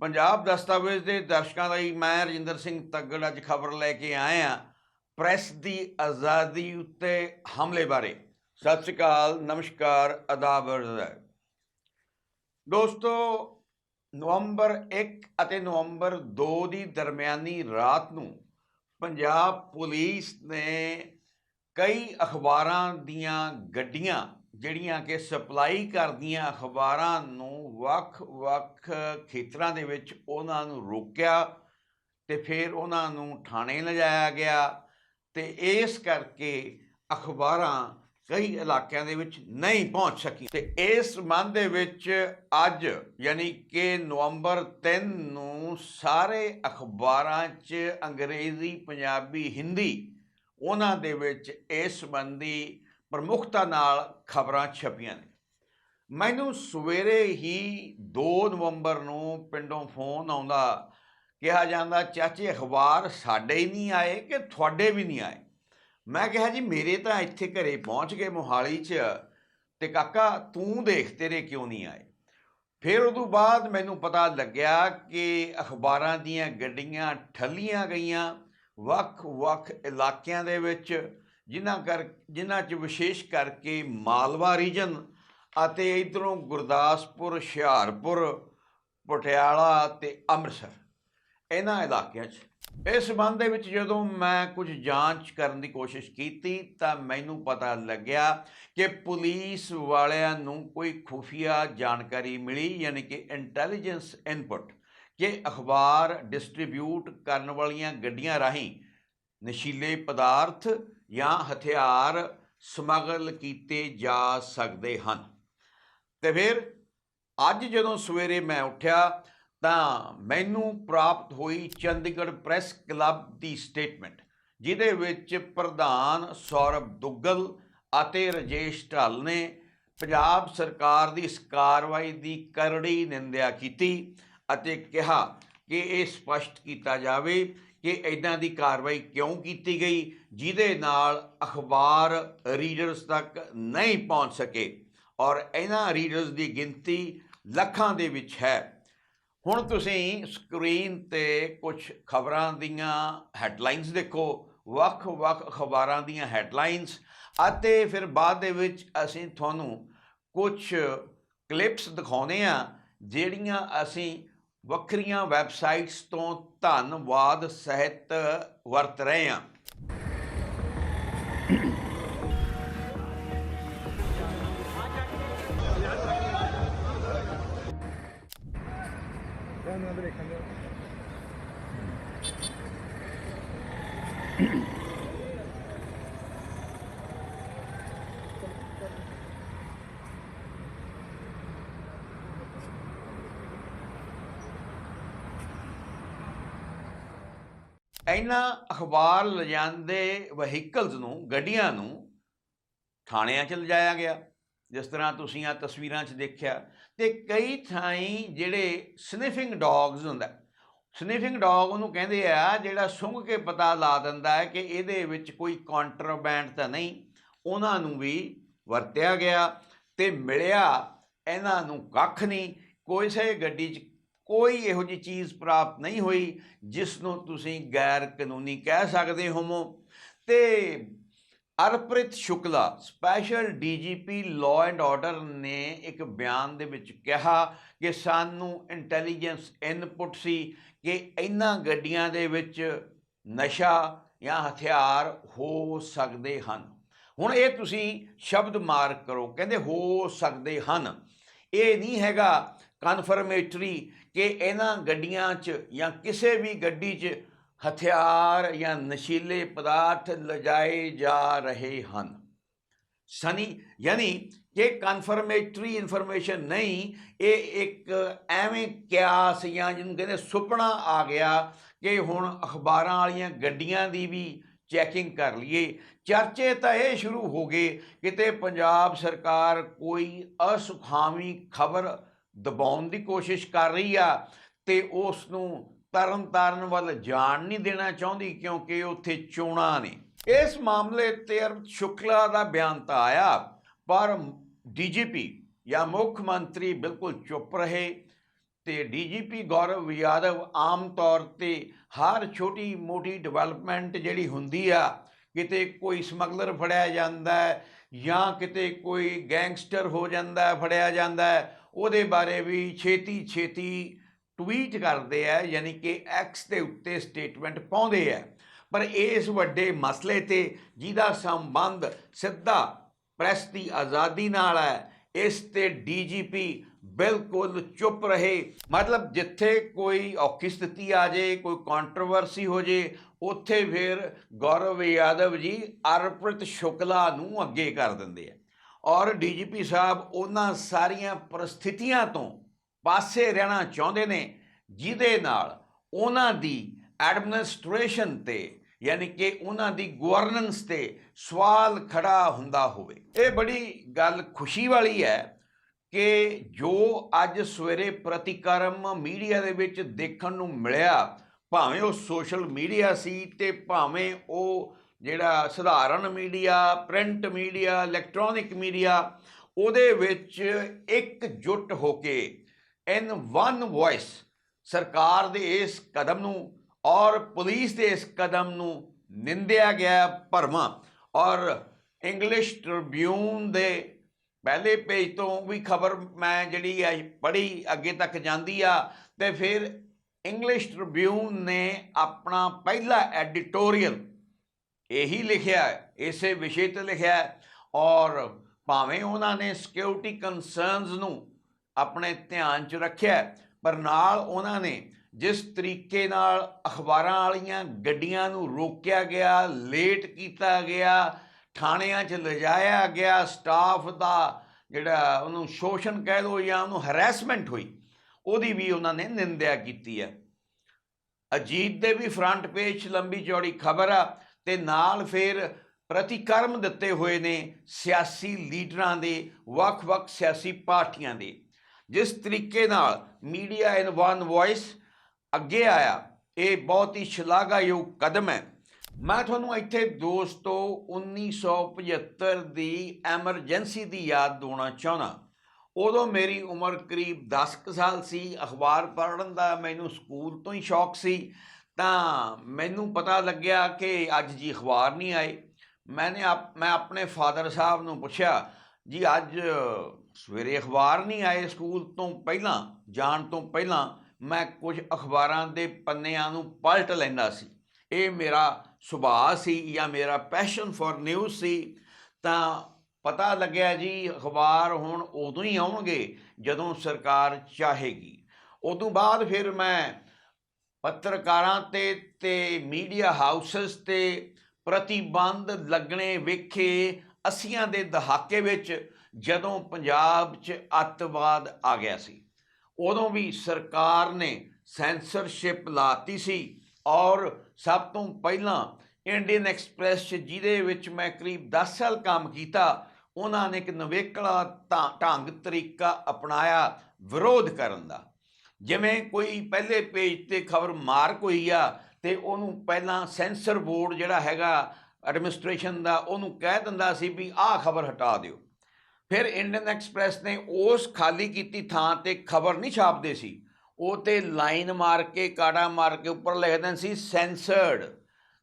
ਪੰਜਾਬ ਦਸਤਾਵੇਜ਼ ਦੇ ਦਰਸ਼ਕਾਂ ਲਈ ਮੈਂ ਰਜਿੰਦਰ ਸਿੰਘ ਤੱਗੜ ਅੱਜ ਖਬਰ ਲੈ ਕੇ ਆਇਆ ਪ੍ਰੈਸ ਦੀ ਆਜ਼ਾਦੀ ਉੱਤੇ ਹਮਲੇ ਬਾਰੇ। ਸਤਿ ਸ਼੍ਰੀ ਅਕਾਲ, ਨਮਸਕਾਰ ਆਦਾਬ ਦੋਸਤੋ, ਨਵੰਬਰ 1 ਅਤੇ ਨਵੰਬਰ 2 ਦੀ ਦਰਮਿਆਨੀ ਰਾਤ ਨੂੰ ਪੰਜਾਬ ਪੁਲਿਸ ਨੇ ਕਈ ਅਖਬਾਰਾਂ ਦੀਆਂ ਗੱਡੀਆਂ, ਜਿਹੜੀਆਂ ਕਿ ਸਪਲਾਈ ਕਰਦੀਆਂ ਅਖਬਾਰਾਂ ਨੂੰ ਵੱਖ-ਵੱਖ ਖੇਤਰਾਂ ਦੇ ਵਿੱਚ ਉਹਨਾਂ ਨੂੰ ਰੋਕਿਆ ਤੇ ਫਿਰ ਉਹਨਾਂ ਨੂੰ ਥਾਣੇ ਲਿਜਾਇਆ ਗਿਆ ਤੇ ਇਸ ਕਰਕੇ ਅਖਬਾਰਾਂ ਕਈ ਇਲਾਕਿਆਂ ਦੇ ਵਿੱਚ ਨਹੀਂ ਪਹੁੰਚ ਸਕੀ ਤੇ ਇਸ ਸੰਬੰਧ ਦੇ ਵਿੱਚ ਅੱਜ ਯਾਨੀ ਕਿ ਨਵੰਬਰ 3 ਨੂੰ ਸਾਰੇ ਅਖਬਾਰਾਂ 'ਚ ਅੰਗਰੇਜ਼ੀ, ਪੰਜਾਬੀ, ਹਿੰਦੀ ਉਹਨਾਂ ਦੇ ਵਿੱਚ ਇਸ ਸੰਬੰਧੀ ਪ੍ਰਮੁਖਤਾ ਨਾਲ ਖਬਰਾਂ ਛਪੀਆਂ ਨੇ। ਮੈਨੂੰ ਸਵੇਰੇ ਹੀ 2 ਨਵੰਬਰ ਨੂੰ ਪਿੰਡੋਂ ਫੋਨ ਆਉਂਦਾ, ਕਿਹਾ ਜਾਂਦਾ, ਚਾਚੇ, ਅਖਬਾਰ ਸਾਡੇ ਹੀ ਨਹੀਂ ਆਏ ਕਿ ਤੁਹਾਡੇ ਵੀ ਨਹੀਂ ਆਏ? ਮੈਂ ਕਿਹਾ, ਜੀ, ਮੇਰੇ ਤਾਂ ਇੱਥੇ ਘਰੇ ਪਹੁੰਚ ਗਏ ਮੋਹਾਲੀ 'ਚ ਤੇ ਕਾਕਾ, ਤੂੰ ਦੇਖ ਤੇਰੇ ਕਿਉਂ ਨਹੀਂ ਆਏ? ਫਿਰ ਉਦੋਂ ਬਾਅਦ ਮੈਨੂੰ ਪਤਾ ਲੱਗਿਆ ਕਿ ਅਖਬਾਰਾਂ ਦੀਆਂ ਗੱਡੀਆਂ ਠੱਲੀਆਂ ਗਈਆਂ ਵੱਖ-ਵੱਖ ਇਲਾਕਿਆਂ ਦੇ ਵਿੱਚ, ਜਿਨ੍ਹਾਂ ਕਰ, ਜਿਨ੍ਹਾਂ 'ਚ ਵਿਸ਼ੇਸ਼ ਕਰਕੇ ਮਾਲਵਾ ਰੀਜਨ ਅਤੇ ਇਧਰੋਂ ਗੁਰਦਾਸਪੁਰ, ਹੁਸ਼ਿਆਰਪੁਰ, ਪਟਿਆਲਾ ਤੇ ਅੰਮ੍ਰਿਤਸਰ, ਇਹਨਾਂ ਇਲਾਕਿਆਂ 'ਚ। ਇਸ ਸੰਬੰਧ ਦੇ ਵਿੱਚ ਜਦੋਂ ਮੈਂ ਕੁਝ ਜਾਂਚ ਕਰਨ ਦੀ ਕੋਸ਼ਿਸ਼ ਕੀਤੀ ਤਾਂ ਮੈਨੂੰ ਪਤਾ ਲੱਗਿਆ ਕਿ ਪੁਲਿਸ ਵਾਲਿਆਂ ਨੂੰ ਕੋਈ ਖੁਫੀਆ ਜਾਣਕਾਰੀ ਮਿਲੀ, ਯਾਨੀ ਕਿ ਇੰਟੈਲੀਜੈਂਸ ਇਨਪੁਟ, ਕਿ ਅਖਬਾਰ ਡਿਸਟ੍ਰੀਬਿਊਟ ਕਰਨ ਵਾਲੀਆਂ ਗੱਡੀਆਂ ਰਾਹੀਂ ਨਸ਼ੀਲੇ ਪਦਾਰਥ ਜਾਂ ਹਥਿਆਰ ਸਮਗਲ ਕੀਤੇ ਜਾ ਸਕਦੇ ਹਨ। ਤੇ ਫਿਰ ਅੱਜ ਜਦੋਂ ਸਵੇਰੇ ਮੈਂ ਉੱਠਿਆ ਤਾਂ ਮੈਨੂੰ ਪ੍ਰਾਪਤ ਹੋਈ ਚੰਡੀਗੜ੍ਹ ਪ੍ਰੈਸ ਕਲੱਬ ਦੀ ਸਟੇਟਮੈਂਟ, ਜਿਹਦੇ ਵਿੱਚ ਪ੍ਰਧਾਨ ਸੌਰਵ ਦੁੱਗਲ ਅਤੇ ਰਜੇਸ਼ ਢੱਲ ਨੇ ਪੰਜਾਬ ਸਰਕਾਰ ਦੀ ਇਸ ਕਾਰਵਾਈ ਦੀ ਕਰੜੀ ਨਿੰਦਿਆ ਕੀਤੀ ਅਤੇ ਕਿਹਾ ਕਿ ਇਹ ਸਪਸ਼ਟ ਕੀਤਾ ਜਾਵੇ ਕਿ ਇਦਾਂ ਦੀ ਕਾਰਵਾਈ ਕਿਉਂ ਕੀਤੀ ਗਈ, ਜਿਹਦੇ ਨਾਲ ਅਖਬਾਰ ਰੀਡਰਸ ਤੱਕ ਨਹੀਂ ਪਹੁੰਚ ਸਕੇ। ਔਰ ਇਹਨਾਂ ਰੀਡਰਸ ਦੀ ਗਿਣਤੀ ਲੱਖਾਂ ਦੇ ਵਿੱਚ ਹੈ। ਹੁਣ ਤੁਸੀਂ ਸਕਰੀਨ ਤੇ ਕੁਝ ਖਬਰਾਂ ਦੀਆਂ ਹੈਡਲਾਈਨਸ ਦੇਖੋ, ਵੱਖ-ਵੱਖ ਅਖਬਾਰਾਂ ਦੀਆਂ ਹੈਡਲਾਈਨਸ ਅਤੇ ਫਿਰ ਬਾਅਦ ਦੇ ਵਿੱਚ ਅਸੀਂ ਤੁਹਾਨੂੰ ਕੁਝ ਕਲਿੱਪਸ ਦਿਖਾਉਨੇ ਆ, ਜਿਹੜੀਆਂ ਅਸੀਂ ਵੱਖਰੀਆਂ ਵੈਬਸਾਈਟਸ ਤੋਂ ਧੰਨਵਾਦ ਸਹਿਤ ਵਰਤ ਰਹੇ ਹਾਂ। ਇਹਨਾਂ ਅਖਬਾਰ ਲਿਜਾਂਦੇ ਵਹੀਕਲਸ ਨੂੰ, ਗੱਡੀਆਂ ਨੂੰ ਥਾਣਿਆਂ 'ਚ ਲਿਜਾਇਆ ਗਿਆ। ਜਿਸ ਤਰ੍ਹਾਂ ਤੁਸੀਂ ਆ ਤਸਵੀਰਾਂ 'ਚ ਦੇਖਿਆ ਤੇ ਕਈ ਥਾਈਂ ਜਿਹੜੇ ਸਨਿਫਿੰਗ ਡੌਗਸ ਹੁੰਦਾ ਸਨਿਫਿੰਗ ਡੌਗ ਉਹਨੂੰ ਕਹਿੰਦੇ ਆ, ਜਿਹੜਾ ਸੁੰਘ ਕੇ ਪਤਾ ਲਾ ਦਿੰਦਾ ਹੈ ਕਿ ਇਹਦੇ ਵਿੱਚ ਕੋਈ ਕੰਟਰਬੈਂਡ ਤਾਂ ਨਹੀਂ। ਉਹਨਾਂ ਨੂੰ ਵੀ ਵਰਤਿਆ ਗਿਆ ਤੇ ਮਿਲਿਆ, ਇਹਨਾਂ ਨੂੰ ਕੱਖ ਨਹੀਂ। ਕੋਈ ਸੇ ਗੱਡੀ 'ਚ ਕੋਈ ਇਹੋ ਜੀ ਚੀਜ਼ ਪ੍ਰਾਪਤ ਨਹੀਂ ਹੋਈ, ਜਿਸ ਨੂੰ ਤੁਸੀਂ ਗੈਰ ਕਾਨੂੰਨੀ ਕਹਿ ਸਕਦੇ ਹੋਵੋ। ਤੇ Arpit Shukla special DGP law and order ਨੇ ਇੱਕ ਬਿਆਨ ਦੇ ਵਿੱਚ ਕਿਹਾ ਕਿ ਸਾਨੂੰ ਇੰਟੈਲੀਜੈਂਸ ਇਨਪੁਟ ਸੀ ਕਿ ਇਹਨਾਂ ਗੱਡੀਆਂ ਦੇ ਵਿੱਚ ਨਸ਼ਾ ਜਾਂ ਹਥਿਆਰ ਹੋ ਸਕਦੇ ਹਨ। ਹੁਣ ਇਹ ਤੁਸੀਂ ਸ਼ਬਦ ਮਾਰਕ ਕਰੋ, ਕਹਿੰਦੇ ਹੋ ਸਕਦੇ ਹਨ। ਇਹ ਨਹੀਂ ਹੈਗਾ ਕਨਫਰਮੇਟਰੀ ਕਿ ਇਹਨਾਂ ਗੱਡੀਆਂ 'ਚ ਜਾਂ ਕਿਸੇ ਵੀ ਗੱਡੀ 'ਚ ਹਥਿਆਰ ਜਾਂ ਨਸ਼ੀਲੇ ਪਦਾਰਥ ਲਿਜਾਏ ਜਾ ਰਹੇ ਹਨ। ਸਨੀ, ਯਾਨੀ ਕਿ ਕਨਫਰਮੇਟਰੀ ਇਨਫੋਰਮੇਸ਼ਨ ਨਹੀਂ, ਇਹ ਇੱਕ ਐਵੇਂ ਕਿਆਸ ਜਾਂ ਜਿਹਨੂੰ ਕਹਿੰਦੇ ਸੁਪਨਾ ਆ ਗਿਆ ਕਿ ਹੁਣ ਅਖਬਾਰਾਂ ਵਾਲੀਆਂ ਗੱਡੀਆਂ ਦੀ ਵੀ ਚੈਕਿੰਗ ਕਰ ਲਈਏ। ਚਰਚੇ ਤਾਂ ਇਹ ਸ਼ੁਰੂ ਹੋ ਗਏ ਕਿਤੇ ਪੰਜਾਬ ਸਰਕਾਰ ਕੋਈ ਅਸੁਖਾਵੀ ਖਬਰ ਦਬਾਉਣ ਦੀ ਕੋਸ਼ਿਸ਼ ਕਰ ਰਹੀ ਆ ਤੇ ਉਸ ਨੂੰ ਤਰਨ ਤਾਰਨ ਵੱਲ ਜਾਣ ਨਹੀਂ ਦੇਣਾ ਚਾਹੁੰਦੀ ਕਿਉਂਕਿ ਉੱਥੇ ਚੋਣਾਂ ਨੇ। ਇਸ ਮਾਮਲੇ ਤੇ ਅਰਵਿੰਦ ਸ਼ੁਕਲਾ ਦਾ ਬਿਆਨ ਤਾਂ ਆਇਆ, ਪਰ ਡੀਜੀਪੀ ਜਾਂ ਮੁੱਖ ਮੰਤਰੀ ਬਿਲਕੁਲ ਚੁੱਪ ਰਹੇ ਤੇ ਡੀਜੀਪੀ ਗੌਰਵ ਯਾਦਵ ਆਮ ਤੌਰ ਤੇ ਹਰ ਛੋਟੀ ਮੋਟੀ ਡਿਵੈਲਪਮੈਂਟ ਜਿਹੜੀ ਹੁੰਦੀ ਆ, ਕਿਤੇ ਕੋਈ ਸਮਗਲਰ ਫੜਿਆ ਜਾਂਦਾ ਹੈ ਜਾਂ ਕਿਤੇ ਕੋਈ ਗੈਂਗਸਟਰ ਹੋ ਜਾਂਦਾ, ਫੜਿਆ ਜਾਂਦਾ ਉਹਦੇ ਬਾਰੇ ਵੀ ਛੇਤੀ ਛੇਤੀ ਟਵੀਟ ਕਰਦੇ ਆ, ਯਾਨੀ ਕਿ ਐਕਸ ਦੇ ਉੱਤੇ ਸਟੇਟਮੈਂਟ ਪਾਉਂਦੇ ਆ। ਪਰ ਇਸ ਵੱਡੇ ਮਸਲੇ ਤੇ ਜਿਹਦਾ ਸੰਬੰਧ ਸਿੱਧਾ ਪ੍ਰੈਸ ਦੀ ਆਜ਼ਾਦੀ ਨਾਲ ਹੈ, ਇਸ ਤੇ ਡੀਜੀਪੀ ਬਿਲਕੁਲ ਚੁੱਪ ਰਹੇ। ਮਤਲਬ ਜਿੱਥੇ ਕੋਈ ਔਖੀ ਸਥਿਤੀ ਆ ਜੇ, ਕੋਈ ਕੰਟਰੋਵਰਸੀ ਹੋ ਜੇ, ਉੱਥੇ ਫਿਰ ਗੌਰਵ ਯਾਦਵ ਜੀ ਅਰਪ੍ਰਿਤ ਸ਼ੁਕਲਾ ਨੂੰ ਅੱਗੇ ਕਰ ਦਿੰਦੇ ਆ। ਔਰ ਡੀਜੀਪੀ ਸਾਹਿਬ ਉਹਨਾਂ ਸਾਰੀਆਂ ਪਰਿਸਥਿਤੀਆਂ ਤੋਂ ਪਾਸੇ ਰਹਿਣਾ ਚਾਹੁੰਦੇ ਨੇ, ਜਿਹਦੇ ਨਾਲ ਉਹਨਾਂ ਦੀ ਐਡਮਿਨਿਸਟ੍ਰੇਸ਼ਨ ਤੇ, ਯਾਨੀ ਕਿ ਉਹਨਾਂ ਦੀ ਗਵਰਨੈਂਸ ਤੇ ਸਵਾਲ ਖੜਾ ਹੁੰਦਾ ਹੋਵੇ। ਇਹ ਬੜੀ ਗੱਲ ਖੁਸ਼ੀ ਵਾਲੀ ਹੈ ਕਿ ਜੋ ਅੱਜ ਸਵੇਰੇ ਪ੍ਰਤੀਕਰਮ ਮੀਡੀਆ ਦੇ ਵਿੱਚ ਦੇਖਣ ਨੂੰ ਮਿਲਿਆ, ਭਾਵੇਂ ਉਹ ਸੋਸ਼ਲ ਮੀਡੀਆ ਸੀ ਤੇ ਭਾਵੇਂ ਉਹ ਜਿਹੜਾ ਸਧਾਰਨ media, print media, electronic media, ਉਹਦੇ ਵਿੱਚ ਇੱਕ ਜੁੱਟ ਹੋ ਕੇ ਇਨ ਵਨ ਵੌਇਸ ਸਰਕਾਰ ਦੇ ਇਸ ਕਦਮ ਨੂੰ ਔਰ ਪੁਲਿਸ ਦੇ ਇਸ ਕਦਮ ਨੂੰ ਨਿੰਦਿਆ ਗਿਆ ਭਰਮਾ। ਔਰ ਇੰਗਲਿਸ਼ ਟ੍ਰਿਬਿਊਨ ਦੇ ਪਹਿਲੇ ਪੇਜ ਤੋਂ ਵੀ ਖਬਰ ਮੈਂ ਜਿਹੜੀ ਹੈ ਪੜ੍ਹੀ, ਅੱਗੇ ਤੱਕ ਜਾਂਦੀ ਆ, ਤੇ ਫਿਰ ਇੰਗਲਿਸ਼ ਟ੍ਰਿਬਿਊਨ ਨੇ ਆਪਣਾ ਪਹਿਲਾ ਐਡੀਟੋਰੀਅਲ ਇਹੀ ਲਿਖਿਆ, ਇਸੇ ਵਿਸ਼ੇ ਤੇ ਲਿਖਿਆ, ਔਰ ਭਾਵੇਂ ਉਹਨਾਂ ਨੇ ਸਿਕਿਉਰਿਟੀ ਕਨਸਰਨਸ ਨੂੰ ਆਪਣੇ ਧਿਆਨ 'ਚ ਰੱਖਿਆ। ਪਰ ਨਾਲ ਉਹਨਾਂ ਨੇ ਜਿਸ ਤਰੀਕੇ ਨਾਲ ਅਖਬਾਰਾਂ ਵਾਲੀਆਂ ਗੱਡੀਆਂ ਨੂੰ ਰੋਕਿਆ ਗਿਆ, ਲੇਟ ਕੀਤਾ ਗਿਆ, ਥਾਣਿਆਂ 'ਚ ਲਿਜਾਇਆ ਗਿਆ, ਸਟਾਫ ਦਾ ਜਿਹੜਾ ਉਹਨੂੰ ਸ਼ੋਸ਼ਣ ਕਹਿ ਲਓ ਜਾਂ ਉਹਨੂੰ ਹਰੈਸਮੈਂਟ ਹੋਈ, ਉਹਦੀ ਵੀ ਉਹਨਾਂ ਨੇ ਨਿੰਦਿਆ ਕੀਤੀ ਹੈ। ਅਜੀਤ ਦੇ ਵੀ ਫਰੰਟ ਪੇਜ 'ਚ ਲੰਬੀ ਚੌੜੀ ਖਬਰ ਆ ਤੇ ਨਾਲ ਫਿਰ ਪ੍ਰਤੀਕਰਮ ਦਿੱਤੇ ਹੋਏ ਨੇ ਸਿਆਸੀ ਲੀਡਰਾਂ ਦੇ, ਵੱਖ-ਵੱਖ ਸਿਆਸੀ ਪਾਰਟੀਆਂ ਦੇ। ਜਿਸ ਤਰੀਕੇ ਨਾਲ ਮੀਡੀਆ ਇਨ ਵਨ ਵੌਇਸ ਅੱਗੇ ਆਇਆ, ਇਹ ਬਹੁਤ ਹੀ ਸ਼ਲਾਘਾਯੋਗ ਕਦਮ ਹੈ। ਮੈਂ ਤੁਹਾਨੂੰ ਇੱਥੇ ਦੋਸਤੋ 1975 ਦੀ ਐਮਰਜੈਂਸੀ ਦੀ ਯਾਦ ਦਿਵਾਉਣਾ ਚਾਹੁੰਦਾ। ਉਦੋਂ ਮੇਰੀ ਉਮਰ ਕਰੀਬ 10 ਕੁ ਸਾਲ ਸੀ, ਅਖਬਾਰ ਪੜ੍ਹਨ ਦਾ ਮੈਨੂੰ ਸਕੂਲ ਤੋਂ ਹੀ ਸ਼ੌਕ ਸੀ, ਤਾਂ ਮੈਨੂੰ ਪਤਾ ਲੱਗਿਆ ਕਿ ਅੱਜ ਜੀ ਅਖਬਾਰ ਨਹੀਂ ਆਏ। ਮੈਨੇ ਆਪ, ਮੈਂ ਆਪਣੇ ਫਾਦਰ ਸਾਹਿਬ ਨੂੰ ਪੁੱਛਿਆ ਜੀ, ਅੱਜ ਸਵੇਰੇ ਅਖਬਾਰ ਨਹੀਂ ਆਏ ਸਕੂਲ ਤੋਂ ਪਹਿਲਾਂ, ਜਾਣ ਤੋਂ ਪਹਿਲਾਂ, ਮੈਂ ਕੁਝ ਅਖਬਾਰਾਂ ਦੇ ਪੰਨਿਆਂ ਨੂੰ ਪਲਟ ਲੈਂਦਾ ਸੀ। ਇਹ ਮੇਰਾ ਸੁਭਾਅ ਸੀ ਜਾਂ ਮੇਰਾ ਪੈਸ਼ਨ ਫॉर ਨਿਊਜ਼ ਸੀ, ਤਾਂ ਪਤਾ ਲੱਗਿਆ ਜੀ, ਅਖਬਾਰ ਹੁਣ ਉਦੋਂ ਹੀ ਆਉਣਗੇ ਜਦੋਂ ਸਰਕਾਰ ਚਾਹੇਗੀ। ਉਦੋਂ ਬਾਅਦ ਫਿਰ ਮੈਂ ਪੱਤਰਕਾਰਾਂ ਤੇ ਤੇ ਮੀਡੀਆ ਹਾਊਸਸ ਤੇ ਪ੍ਰਤੀਬੰਧ ਲੱਗਣੇ ਵੇਖੇ ਅਸੀਆਂ ਦੇ ਦਹਾਕੇ ਵਿੱਚ ਜਦੋਂ ਪੰਜਾਬ 'ਚ ਅੱਤਵਾਦ ਆ ਗਿਆ ਸੀ, ਉਦੋਂ ਵੀ ਸਰਕਾਰ ਨੇ ਸੈਂਸਰਸ਼ਿਪ ਲਾਤੀ ਸੀ ਔਰ ਸਭ ਤੋਂ ਪਹਿਲਾਂ ਇੰਡੀਅਨ ਐਕਸਪ੍ਰੈਸ 'ਚ ਜਿਹਦੇ ਵਿੱਚ ਮੈਂ ਕਰੀਬ 10 ਸਾਲ ਕੰਮ ਕੀਤਾ, ਉਹਨਾਂ ਨੇ ਇੱਕ ਨਵੇਕਲਾ ਢੰਗ ਤਰੀਕਾ ਅਪਣਾਇਆ ਵਿਰੋਧ ਕਰਨ ਦਾ। ਜਿਵੇਂ ਕੋਈ ਪਹਿਲੇ ਪੇਜ ਤੇ ਖਬਰ ਮਾਰਕ ਹੋਈ ਆ ਤੇ ਉਹਨੂੰ ਪਹਿਲਾਂ ਸੈਂਸਰ ਬੋਰਡ ਜਿਹੜਾ ਹੈਗਾ ਐਡਮਿਨਿਸਟ੍ਰੇਸ਼ਨ ਦਾ, ਉਹਨੂੰ ਕਹਿ ਦਿੰਦਾ ਸੀ ਵੀ ਆਹ ਖਬਰ ਹਟਾ ਦਿਓ। ਫਿਰ ਇੰਡੀਅਨ ਐਕਸਪ੍ਰੈਸ ਨੇ ਉਸ ਖਾਲੀ ਕੀਤੀ ਥਾਂ ਤੇ ਖਬਰ ਨਹੀਂ ਛਾਪਦੇ ਸੀ। ਉਹ ਤੇ ਲਾਈਨ ਮਾਰ ਕੇ, ਕਾੜਾ ਮਾਰ ਕੇ ਉੱਪਰ ਲਿਖ ਦਿੰਦੇ ਸੀ ਸੈਂਸਰਡ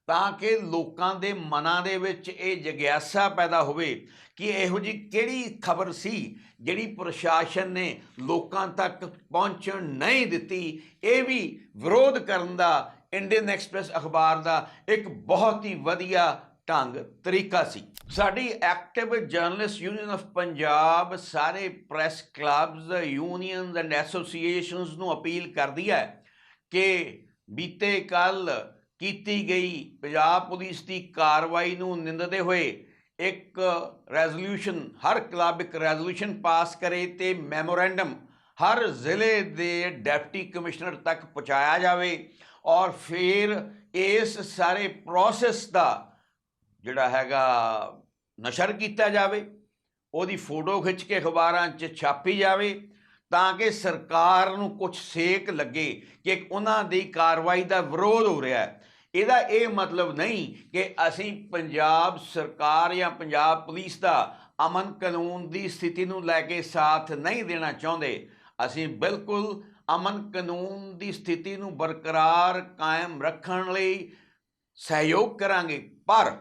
ਤਾਂ ਕਿ ਲੋਕਾਂ ਦੇ ਮਨਾਂ ਦੇ ਵਿੱਚ ਇਹ ਜਗਿਆਸਾ ਪੈਦਾ ਹੋਵੇ ਕਿ ਇਹੋ ਜੀ ਕਿਹੜੀ ਖਬਰ ਸੀ ਜਿਹੜੀ ਪ੍ਰਸ਼ਾਸਨ ਨੇ ਲੋਕਾਂ ਤੱਕ ਪਹੁੰਚਣ ਨਹੀਂ ਦਿੱਤੀ। ਇਹ ਵੀ ਵਿਰੋਧ ਕਰਨ ਦਾ ਇੰਡੀਅਨ ਐਕਸਪ੍ਰੈਸ ਅਖਬਾਰ ਦਾ ਇੱਕ ਬਹੁਤ ਹੀ ਵਧੀਆ ਢੰਗ, ਤਰੀਕਾ ਸੀ। ਸਾਡੀ active journalist union of Punjab ਸਾਰੇ press clubs unions and associations ਨੂੰ ਅਪੀਲ ਕਰਦੀ ਹੈ ਕਿ ਬੀਤੇ ਕੱਲ ਕੀਤੀ ਗਈ ਪੰਜਾਬ ਪੁਲਿਸ ਦੀ ਕਾਰਵਾਈ ਨੂੰ ਨਿੰਦਦੇ ਹੋਏ ਇੱਕ ਰੈਜ਼ੋਲੂਸ਼ਨ ਹਰ ਕਲੱਬ ਇੱਕ ਰੈਜ਼ੋਲੂਸ਼ਨ ਪਾਸ ਕਰੇ ਤੇ ਮੈਮੋਰੈਂਡਮ ਹਰ ਜ਼ਿਲ੍ਹੇ ਦੇ ਡਿਪਟੀ ਕਮਿਸ਼ਨਰ ਤੱਕ ਪਹੁੰਚਾਇਆ ਜਾਵੇ ਔਰ ਫਿਰ ਇਸ ਸਾਰੇ ਪ੍ਰੋਸੈਸ ਦਾ ਜਿਹੜਾ ਹੈਗਾ ਨਸ਼ਰ ਕੀਤਾ ਜਾਵੇ, ਉਹਦੀ ਫੋਟੋ ਖਿੱਚ ਕੇ ਅਖਬਾਰਾਂ 'ਚ ਛਾਪੀ ਜਾਵੇ, ਤਾਂ ਕਿ ਸਰਕਾਰ ਨੂੰ ਕੁਝ ਸੇਕ ਲੱਗੇ ਕਿ ਉਹਨਾਂ ਦੀ ਕਾਰਵਾਈ ਦਾ ਵਿਰੋਧ ਹੋ ਰਿਹਾ ਹੈ। ਇਹਦਾ ਇਹ ਮਤਲਬ ਨਹੀਂ ਕਿ ਅਸੀਂ ਪੰਜਾਬ ਸਰਕਾਰ ਜਾਂ ਪੰਜਾਬ ਪੁਲਿਸ ਦਾ ਅਮਨ ਕਾਨੂੰਨ ਦੀ ਸਥਿਤੀ ਨੂੰ ਲੈ ਕੇ ਸਾਥ ਨਹੀਂ ਦੇਣਾ ਚਾਹੁੰਦੇ। ਅਸੀਂ ਬਿਲਕੁਲ ਅਮਨ ਕਾਨੂੰਨ ਦੀ ਸਥਿਤੀ ਨੂੰ ਬਰਕਰਾਰ ਕਾਇਮ ਰੱਖਣ ਲਈ ਸਹਿਯੋਗ ਕਰਾਂਗੇ। ਪਰ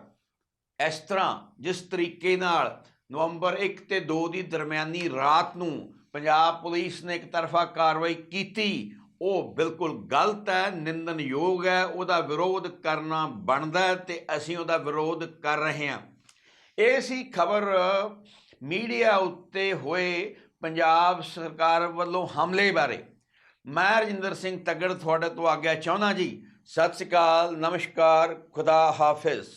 ਇਸ ਤਰ੍ਹਾਂ ਜਿਸ ਤਰੀਕੇ ਨਾਲ ਨਵੰਬਰ 1 ਤੇ 2 ਦੀ ਦਰਮਿਆਨੀ ਰਾਤ ਨੂੰ ਪੰਜਾਬ ਪੁਲਿਸ ਨੇ ਇੱਕ ਤਰਫਾ ਕਾਰਵਾਈ ਕੀਤੀ, ਉਹ ਬਿਲਕੁਲ ਗਲਤ ਹੈ ਨਿੰਦਨਯੋਗ ਹੈ, ਉਹਦਾ ਵਿਰੋਧ ਕਰਨਾ ਬਣਦਾ ਹੈ ਤੇ ਅਸੀਂ ਉਹਦਾ ਵਿਰੋਧ ਕਰ ਰਹੇ ਹਾਂ। ਇਹ ਸੀ ਖਬਰ ਮੀਡੀਆ ਉੱਤੇ ਹੋਏ ਪੰਜਾਬ ਸਰਕਾਰ ਵੱਲੋਂ ਹਮਲੇ ਬਾਰੇ। ਮੈਂ ਰਜਿੰਦਰ ਸਿੰਘ ਤੱਗੜ ਤੁਹਾਡੇ ਤੋਂ ਆਗਿਆ ਚਾਹੁੰਦਾ ਜੀ। ਸਤਿ ਸ਼੍ਰੀ ਅਕਾਲ, ਨਮਸਕਾਰ, ਖੁਦਾ ਹਾਫਿਜ਼।